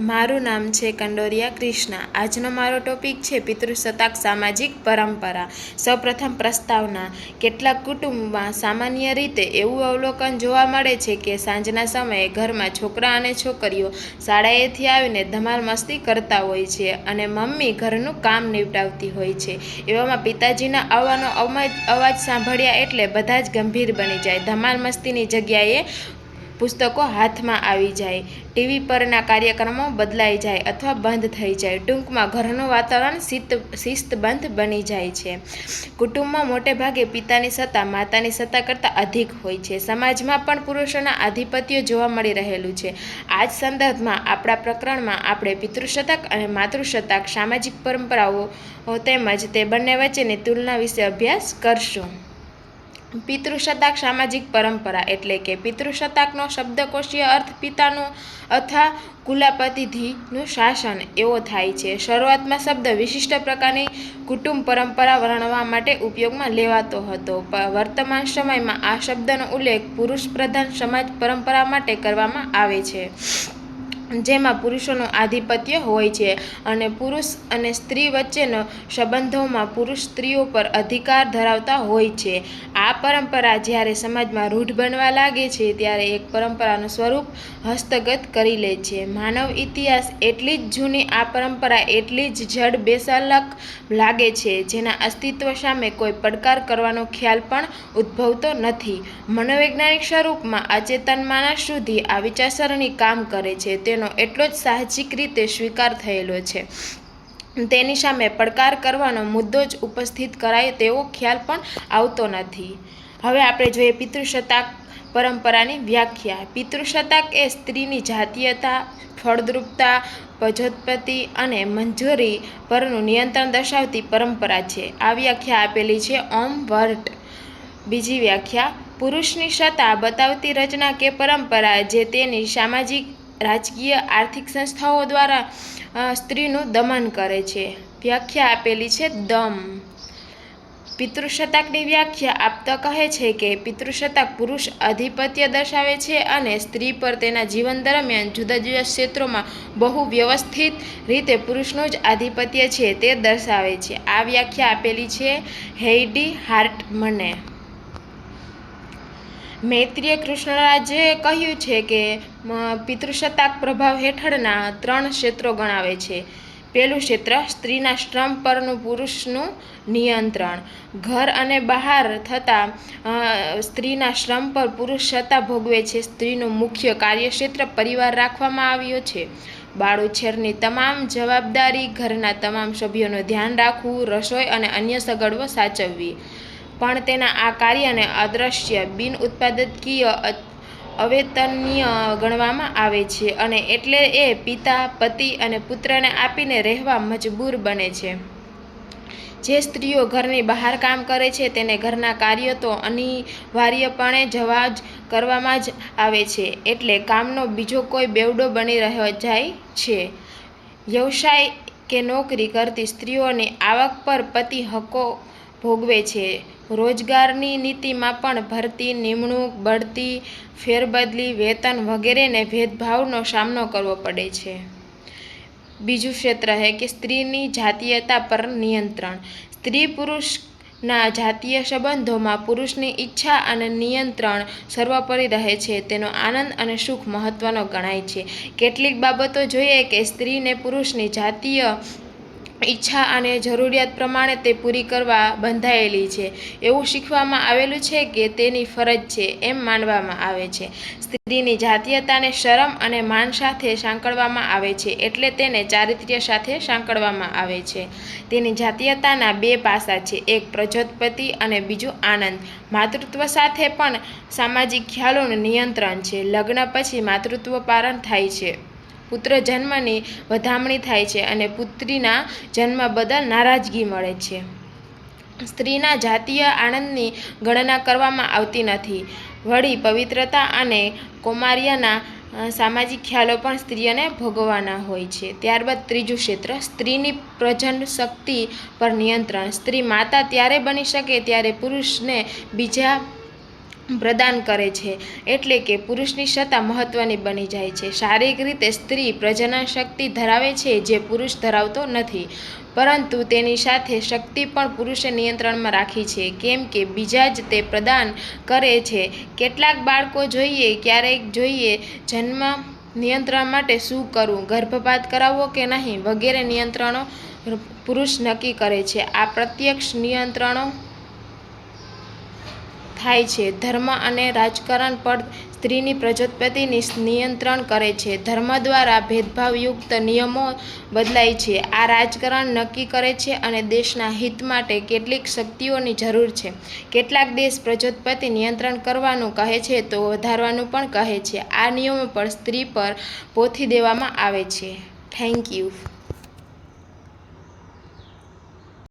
મારું નામ છે કંડોરિયા ક્રિષ્ના. આજનો મારો ટોપિક છે પિતૃસત્તાક સામાજિક પરંપરા. સૌપ્રથમ પ્રસ્તાવના. કેટલાક કુટુંબમાં સામાન્ય રીતે એવું અવલોકન જોવા મળે છે કે સાંજના સમયે ઘરમાં છોકરા અને છોકરીઓ શાળાએથી આવીને ધમાલ મસ્તી કરતા હોય છે અને મમ્મી ઘરનું કામ નિપટાવતી હોય છે. એવામાં પિતાજીના આવવાનો અવાજ અવાજ સાંભળ્યા એટલે બધા જ ગંભીર બની જાય. ધમાલ મસ્તીની જગ્યાએ પુસ્તકો હાથમાં આવી જાય. ટીવી પરના કાર્યક્રમો બદલાઈ જાય અથવા બંધ થઈ જાય. ટૂંકમાં ઘરનું વાતાવરણ શિસ્ત શિસ્તબંધ બની જાય છે. કુટુંબમાં મોટે ભાગે પિતાની સત્તા, માતાની સત્તા કરતાં અધિક હોય છે. સમાજમાં પણ પુરુષોના આધિપત્ય જોવા મળી રહેલું છે. આ જ સંદર્ભમાં આપણા પ્રકરણમાં આપણે પિતૃશતક અને માતૃશતક, સામાજિક પરંપરાઓ તેમજ તે બંને વચ્ચેની તુલના વિશે અભ્યાસ કરશું. પિતૃસત્તાક સામાજિક પરંપરા એટલે કે પિતૃશતાકનો શબ્દકોશીય અર્થ પિતાનું અથવા કુલાપતિથિનું શાસન એવો થાય છે. શરૂઆતમાં શબ્દ વિશિષ્ટ પ્રકારની કુટુંબ પરંપરા વર્ણવા માટે ઉપયોગમાં લેવાતો હતો. વર્તમાન સમયમાં આ શબ્દનો ઉલ્લેખ પુરુષ પ્રધાન સમાજ પરંપરા માટે કરવામાં આવે છે. જેમાં પુરુષોનું આધિપત્ય હોય છે અને પુરુષ અને સ્ત્રી વચ્ચેનો સંબંધોમાં પુરુષ સ્ત્રીઓ પર અધિકાર ધરાવતા હોય છે. આ પરંપરા જ્યારે સમાજમાં રૂઢ બનવા લાગે છે, ત્યારે એક પરંપરાનું સ્વરૂપ હસ્તગત કરી લે છે. માનવ ઇતિહાસ એટલી જ જૂની, આ પરંપરા એટલી જ જડ બેસાલક લાગે છે, જેના અસ્તિત્વ સામે કોઈ પડકાર કરવાનો ખ્યાલ પણ ઉદ્ભવતો નથી. મનોવૈજ્ઞાનિક સ્વરૂપમાં અચેતન માનસ સુધી આ વિચારસરણી કામ કરે છે. તેનો એટલો જ સાહજિક રીતે સ્વીકાર થયેલો છે. તેની સામે પડકાર કરવાનો મુદ્દો જ ઉપસ્થિત કરાય તેવો ખ્યાલ પણ આવતો નથી. હવે આપણે જોઈએ પિતૃસત્તાક પરંપરાની વ્યાખ્યા. પિતૃસત્તાક એ સ્ત્રીની જાતીયતા, ફળદ્રુપતા, પજોત્પત્તિ અને મંજૂરી પરનું નિયંત્રણ દર્શાવતી પરંપરા છે. આ વ્યાખ્યા આપેલી છે ઓમ વર્ટ. બીજી વ્યાખ્યા, પુરુષની સત્તા બતાવતી રચના કે પરંપરા જે તેની સામાજિક રાજકીય આર્થિક સંસ્થાઓ દ્વારા સ્ત્રીનું દમન કરે છે. વ્યાખ્યા આપેલી છે દમ. પિતૃસત્તાકની વ્યાખ્યા આપતા કહે છે કે પિતૃસત્તાક પુરુષ આધિપત્ય દર્શાવે છે અને સ્ત્રી પર તેના જીવન દરમિયાન જુદા જુદા ક્ષેત્રોમાં બહુ વ્યવસ્થિત રીતે પુરુષનું જ આધિપત્ય છે તે દર્શાવે છે. આ વ્યાખ્યા આપેલી છે હેઇડી હાર્ટમને. મૈત્રીય કૃષ્ણરાજે કહ્યું છે કે પિતૃસત્તાક પ્રભાવ હેઠળના ત્રણ ક્ષેત્રો ગણાવે છે. પહેલું ક્ષેત્ર, સ્ત્રીના શ્રમ પરનું પુરુષનું નિયંત્રણ. ઘર અને બહાર થતા સ્ત્રીના શ્રમ પર પુરુષ સત્તા ભોગવે છે. સ્ત્રીનું મુખ્ય કાર્યક્ષેત્ર પરિવાર રાખવામાં આવ્યો છે. બાળુછેરની તમામ જવાબદારી ઘરના તમામ સભ્યોનું ધ્યાન રાખવું, રસોઈ અને અન્ય સગવડો સાચવવી. પણ તેના આ કાર્યને અદ્રશ્ય બિન ઉત્પાદકીય અવેતનીય ગણવામાં આવે છે અને એટલે એ પિતા, પતિ અને પુત્રને આપીને રહેવા મજબૂર બને છે. જે સ્ત્રીઓ ઘરની બહાર કામ કરે છે તેને ઘરના કાર્યો તો અનિવાર્યપણે જવા જ કરવામાં જ આવે છે, એટલે કામનો બીજો કોઈ બેવડો બની રહ્યો જાય છે. વ્યવસાય કે નોકરી કરતી સ્ત્રીઓની આવક પર પતિ હકો ભોગવે છે. રોજગારની નીતિમાં પણ ભરતી, નિમણૂક, બઢતી, ફેરબદલી, વેતન વગેરેને ભેદભાવનો સામનો કરવો પડે છે. બીજું ક્ષેત્ર છે કે સ્ત્રીની જાતીયતા પર નિયંત્રણ. સ્ત્રી પુરુષના જાતીય સંબંધોમાં પુરુષની ઈચ્છા અને નિયંત્રણ સર્વોપરી રહે છે. તેનો આનંદ અને સુખ મહત્વનો ગણાય છે. કેટલીક બાબતો જોઈએ કે સ્ત્રીને પુરુષની જાતીય ઈચ્છા અને જરૂરિયાત પ્રમાણે તે પૂરી કરવા બંધાયેલી છે. એવું શીખવામાં આવેલું છે કે તેની ફરજ છે એમ માનવામાં આવે છે. સ્ત્રીની જાતીયતાને શરમ અને માન સાથે સાંકળવામાં આવે છે એટલે તેને ચારિત્ર્ય સાથે સાંકળવામાં આવે છે. તેની જાતીયતાના બે પાસા છે, એક પ્રજોત્પત્તિ અને બીજું આનંદ. માતૃત્વ સાથે પણ સામાજિક ખ્યાલોનું નિયંત્રણ છે. લગ્ન પછી માતૃત્વ પારણ થાય છે. પુત્ર જન્મની વધામણી થાય છે અને પુત્રીના જન્મ બદલ નારાજગી મળે છે. સ્ત્રીના જાતીય આનંદની ગણના કરવામાં આવતી નથી. વળી પવિત્રતા અને કૌમાર્યના સામાજિક ખ્યાલો પણ સ્ત્રીઓને ભોગવવાના હોય છે. ત્યારબાદ ત્રીજું ક્ષેત્ર, સ્ત્રીની પ્રજન શક્તિ પર નિયંત્રણ. સ્ત્રી માતા ત્યારે બની શકે ત્યારે પુરુષને બીજા પ્રદાન કરે છે એટલે કે પુરુષની સત્તા મહત્વની બની જાય છે. શારીરિક રીતે સ્ત્રી પ્રજનન શક્તિ ધરાવે છે જે પુરુષ ધરાવતો નથી. પરંતુ તેની સાથે શક્તિ પણ પુરુષે નિયંત્રણમાં રાખી છે. કેમ કે બીજા જ તે પ્રદાન કરે છે. કેટલાક બાળકો જોઈએ, ક્યારેક જોઈએ, જન્મ નિયંત્રણ માટે શું કરવું ગર્ભપાત કરાવવો કે નહીં? વગેરે નિયંત્રણો પુરુષ નક્કી કરે છે. આ પ્રત્યક્ષ નિયંત્રણો થાય છે. ધર્મ અને રાજકારણ પર સ્ત્રીની પ્રજોત્પત્તિની નિયંત્રણ કરે છે. ધર્મ દ્વારા ભેદભાવયુક્ત નિયમો બદલાય છે. આ રાજકારણ નક્કી કરે છે અને દેશના હિત માટે કેટલીક શક્તિઓની જરૂર છે. કેટલાક દેશ પ્રજોત્પત્તિ નિયંત્રણ કરવાનું કહે છે તો વધારવાનું પણ કહે છે. આ નિયમો પર સ્ત્રી પર પોથી દેવામાં આવે છે. Thank you